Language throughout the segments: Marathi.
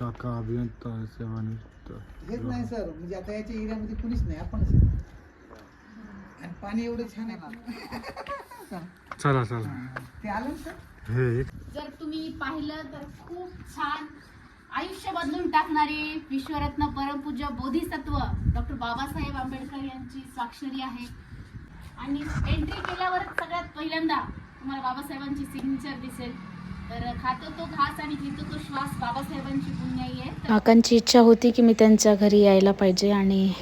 काका अभियंता सेवानिवृत्त हेच नाही सर म्हणजे आता याच्या एरियामध्ये कुणीच नाही आपणच आहे. आणि पाणी एवढं छान आहे. ना चला. चला ते आलं ना सर? हे जर तुम्ही पाहिलं तर खूप छान आयुष्य बदलून टाकणारे विश्वरत्न परमपूज्य बोधिसत्व डॉक्टर बाबासाहेब आंबेडकर यांची स्वाक्षरी आहे. आणि एंट्री केल्यावर सगळ्यात पहिल्यांदा तुम्हाला बाबासाहेबांची सिग्नेचर दिसेल. तर खातो तो घास आणि पितो तो श्वास बाबासाहेबांची काकांची इच्छा होती की मी त्यांच्या घरी यायला पाहिजे आणि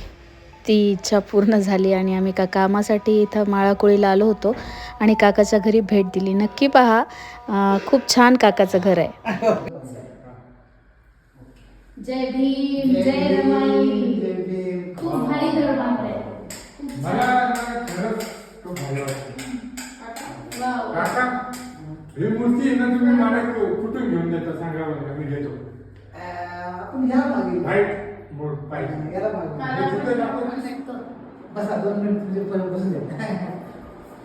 ती इच्छा पूर्ण झाली आणि आम्ही का कामासाठी इथं माळाकोळीला आलो होतो आणि काकाच्या घरी भेट दिली. नक्की पहा खूप छान काकाचं घर आहे. जय भीम जय रमाई. खूप भारी घर बांधलंय. खूप छान. वाव. काका ही मूर्ती ना तुम्ही मला कुठून घेऊन देता सांगा मी घेतो. मागे व्हाईट बोर्ड पाहिजे. याला मागे हे कुठे शकतो. बसा दोन मिनिट तुझे परत बसून द्या.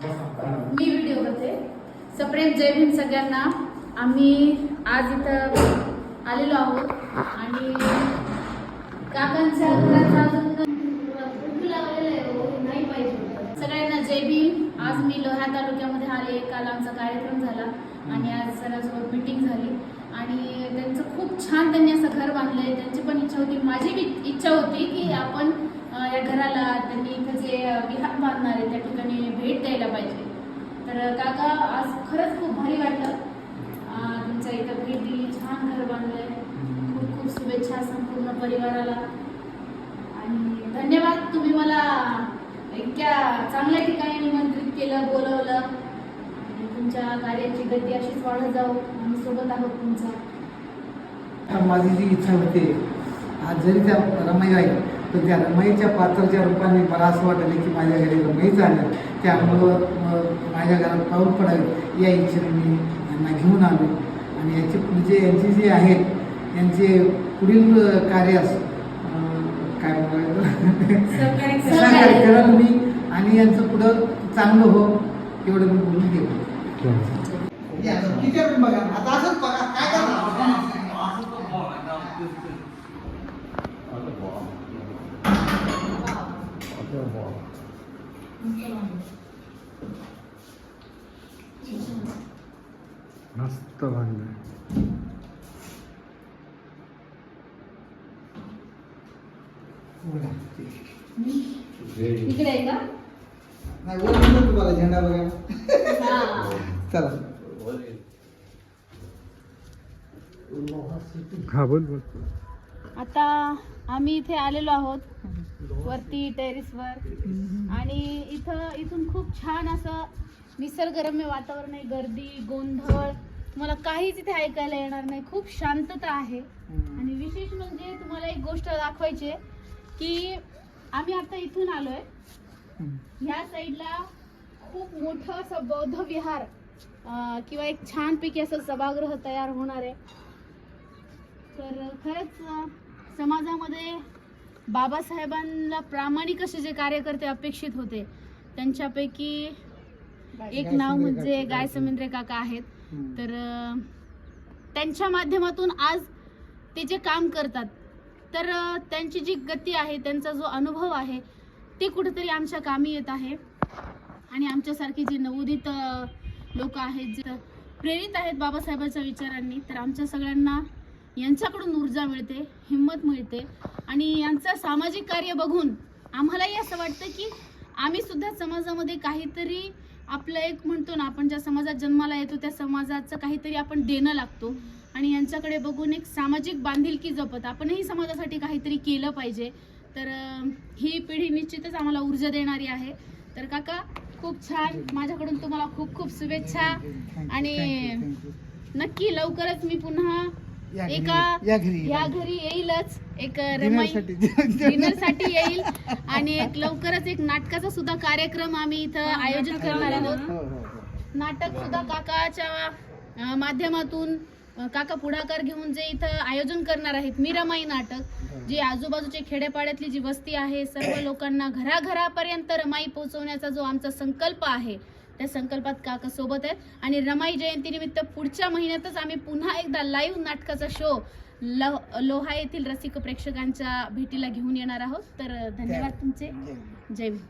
बसा. मी व्हिडिओ करते. सप्रेम जय भीम सगळ्यांना. आम्ही आज इथं आलेलो आहोत. आणि काकांच्या घराचा अजून हो, नाही पाहिजे होतं. सगळ्यांना जय भीम. आज मी लोह्या तालुक्यामध्ये आले. काल आमचा कार्यक्रम झाला. आणि आज सरांसोबत मीटिंग झाली. आणि त्यांचं खूप छान त्यांनी असं घर बांधलं आहे त्यांची पण इच्छा होती माझी बी इच्छा होती की आपण या घराला त्यांनी इथं जे विहार बांधणार आहे त्या ठिकाणी भेट द्यायला पाहिजे. तर काका आज खरंच खूप भारी वाटलं. तुमच्या इथं भेट दिली छान घर बांधलंय. खूप खूप शुभेच्छा संपूर्ण परिवाराला. आणि धन्यवाद तुम्ही मला इतक्या चांगल्या ठिकाणी निमंत्रित केलं बोलवलं. आणि तुमच्या कार्याची गती अशीच वाढत जाऊ. सोबत आहोत तुमच्या माझी जी इच्छा होती आज जरी त्या रमाई आहे तर त्या रमाईच्या पात्राच्या रूपाने मला असं वाटलं की माझ्या घरी रमाईच आलं त्यामुळं मग माझ्या घरात पाऊल पडावे या इच्छेने मी यांना घेऊन आलो. आणि याचे पुढचे यांचे जे आहेत यांचे पुढील कार्यास काय म्हणायचं? तुम्ही आणि यांचं पुढं चांगलं हो एवढं मी बोलून घेतो किती बघा आता असंच बघा काय करणार मस्त बांधलंय इकडे आहे का नाही वर नको तुम्हाला झेंडा बघा हा चला हा बोल बोल. आता आम्ही इथे आलेलो आहोत वरती टेरेसवर आणि इथं इथून खूप छान असं निसर्गरम्य वातावरण आहे. गर्दी गोंधळ तुम्हाला काहीच इथे ऐकायला येणार नाही. खूप शांतता आहे. आणि विशेष म्हणजे तुम्हाला एक गोष्ट दाखवायची की आम्ही आता इथून आलोय. ह्या साईडला खूप मोठं असं बौद्ध विहार किंवा एक छानपैकी असं सभागृह तयार होणार आहे. तर खरंच समाजामध्ये बाबासाहेबांना प्रामाणिक असे जे कार्यकर्ते अपेक्षित होते त्यांच्यापैकी एक नाव म्हणजे गाय समेंद्रे काका आहेत. तर त्यांच्या माध्यमातून आज ते जे काम करतात तर त्यांची जी गती आहे त्यांचा जो अनुभव आहे ते कुठेतरी आमच्या कामी येत आहे. आणि आमच्यासारखी जी नवोदित लोक आहेत जे प्रेरित आहेत बाबासाहेबांच्या विचारांनी तर आमच्या सगळ्यांना यांच्याकडून ऊर्जा मिळते हिंमत मिळते आणि यांचं सामाजिक कार्य बघून आम्हालाही असं वाटतं की आम्ही सुद्धा समाजामध्ये काहीतरी आपलं एक म्हणतो ना आपण ज्या समाजात जन्माला येतो त्या समाजाचं काहीतरी आपण देणं लागतो आणि यांच्याकडे बघून एक सामाजिक बांधिलकी जपत आपणही समाजासाठी काहीतरी केलं पाहिजे. तर ही पिढी निश्चितच आम्हाला ऊर्जा देणारी आहे. तर काका खूप छान. माझ्याकडून तुम्हाला खूप खूप शुभेच्छा. आणि नक्की लवकरच मी पुन्हा या घरी- एका या घरी- या. घरी येईलच. एक रमाई डिनरसाठी डिनर साठी येईल. आणि एक लवकरच एक नाटकाचा सुद्धा कार्यक्रम आम्ही इथं आयोजित करणार आहोत. हो, हो, हो. नाटक सुद्धा काकाच्या अं, माध्यमातून अं, काका पुढाकार घेऊन जे इथं आयोजन करणार आहेत मीरामाई नाटक जी आजूबाजूचे खेडेपाड्यातली जी वस्ती आहे सर्व लोकांना घराघरापर्यंत रमाई पोहोचवण्याचा जो आमचा संकल्प आहे त्या संकल्पात काका सोबत आहेत. आणि रमाई जयंती निमित्त पुढच्या महिन्यातच आम्ही पुन्हा एकदा लाईव्ह नाटकाचा शो लो लोहा येथील रसिक प्रेक्षकांच्या भेटीला घेऊन येणार आहोत. तर धन्यवाद तुमचे. जय. जय भीम